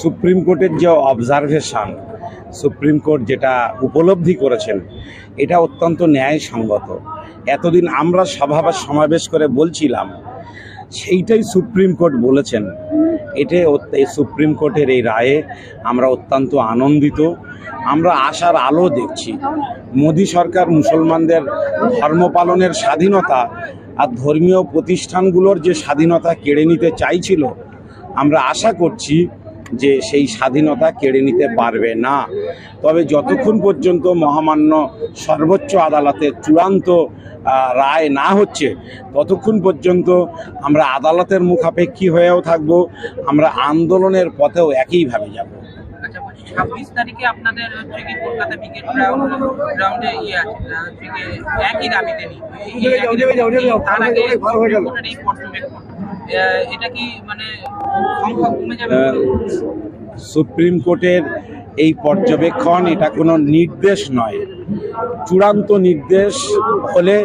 Supreme কোর্টের যে observation supreme court যেটা উপলব্ধি করেছেন, এটা অত্যন্ত ন্যায়সঙ্গত। এতদিন আমরা সভা সমাবেশ করে বলছিলাম, সেইটাই সুপ্রিম কোর্ট বলেছেন। এটা এই সুপ্রিম কোর্টের এই রায়ে আমরা অত্যন্ত আনন্দিত। আমরা আশার আলো দেখছি। মোদী সরকার মুসলমানদের ধর্ম পালনের স্বাধীনতা আর ধর্মীয় প্রতিষ্ঠানগুলোর যে স্বাধীনতা কেড়ে নিতে চাইছিল, আমরা আশা করছি যে সেই স্বাধীনতা কেড়ে নিতে পারবে না তবে যতক্ষণ পর্যন্ত মহামান্য সর্বোচ্চ আদালতের চূড়ান্ত রায় না হচ্ছে ততক্ষণ পর্যন্ত আমরা আদালতের মুখাপেক্ষী হয়েও থাকব আমরা আন্দোলনের পথেও একইভাবে যাব আচ্ছা ছাব্বিশ তারিখে আপনাদের হচ্ছে কি কলকাতা ক্রিকেট গ্রাউন্ডে ইয়ে আছে একই দাবিতে। তার আগে এটা কি মানে সংখ্যা কমে যাবে সুপ্রিম কোর্টের এই পর্যবেক্ষণ, এটা কোনো নির্দেশ নয়। চূড়ান্ত নির্দেশ হলে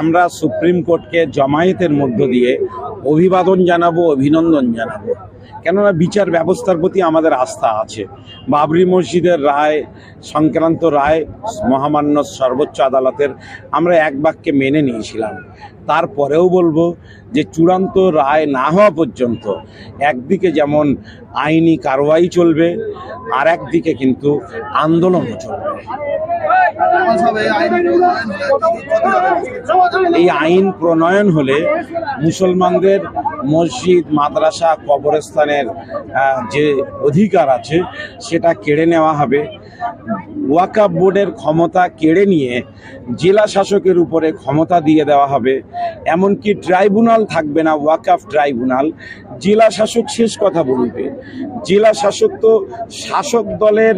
আমরা সুপ্রিম কোর্টকে জমায়েতের মধ্য দিয়ে অভিবাদন জানাব, অভিনন্দন জানাব। কেননা বিচার ব্যবস্থার প্রতি আমাদের আস্থা আছে। বাবরি মসজিদের রায়, সংক্রান্ত রায়, মহামান্য সর্বোচ্চ আদালতের আমরা এক বাক্যে মেনে নিয়েছিলাম। তারপরেও বলব যে চূড়ান্ত রায় না হওয়া পর্যন্ত একদিকে যেমন আইনি কারওয়াই চলবে আর একদিকে কিন্তু আন্দোলনও চলবে। এই আইন প্রণয়ন হলে মুসলমানদের মসজিদ, মাদ্রাসা, কবরস্থানের যে অধিকার আছে, সেটা কেড়ে নেওয়া হবে। ওয়াকাব বোর্ডের ক্ষমতা কেড়ে নিয়ে জেলা শাসকের উপরে ক্ষমতা দিয়ে দেওয়া হবে। এমনকি ট্রাইব্যুনাল থাকবে না ওয়াকাফ ট্রাইব্যুনাল। জেলা শাসক শেষ কথা বলবে। জেলা শাসক তো শাসক দলের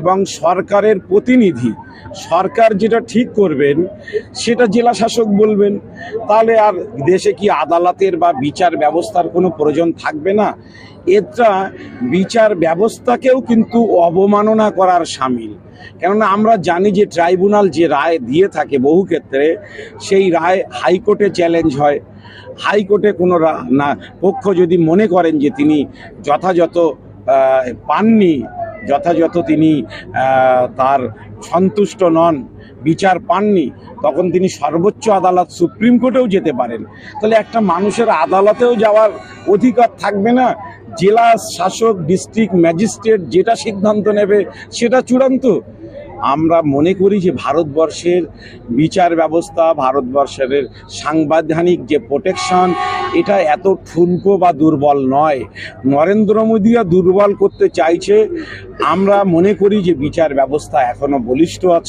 এবং সরকারের প্রতিনিধি। সরকার যেটা ঠিক করবেন, সেটা জেলা শাসক বলবেন, তাহলে আর দেশে কি আদালতের বা বিচার ব্যবস্থার কোনো প্রয়োজন থাকবে না? এটা বিচার ব্যবস্থাকেও কিন্তু অবমাননা করার সামিল। কেননা আমরা জানি যে ট্রাইব্যুনাল যে রায় দিয়ে থাকে বহু ক্ষেত্রে, সেই রায় হাইকোর্টে চ্যালেঞ্জ হয়। হাইকোর্টে কোনো না, পক্ষ যদি মনে করেন যে তিনি যথাযথ পাননি যথাযথ তিনি তার সন্তুষ্ট নন, বিচার পাননি, তখন তিনি সর্বোচ্চ আদালত, সুপ্রিম কোর্টেও যেতে পারেন। তাহলে একটা মানুষের আদালতেও যাওয়ার অধিকার থাকবে না? জেলা শাসক, ডিস্ট্রিক্ট ম্যাজিস্ট্রেট যেটা সিদ্ধান্ত নেবে সেটা চূড়ান্ত? আমরা মনে করি যে ভারতবর্ষের বিচার ব্যবস্থা, ভারতবর্ষের সাংবিধানিক যে প্রোটেকশন এটা এত ঠুনকো বা দুর্বল নয়। নরেন্দ্র মোদীরা দুর্বল করতে চাইছে। আমরা মনে করি যে বিচার ব্যবস্থা এখনও বলিষ্ঠ আছে।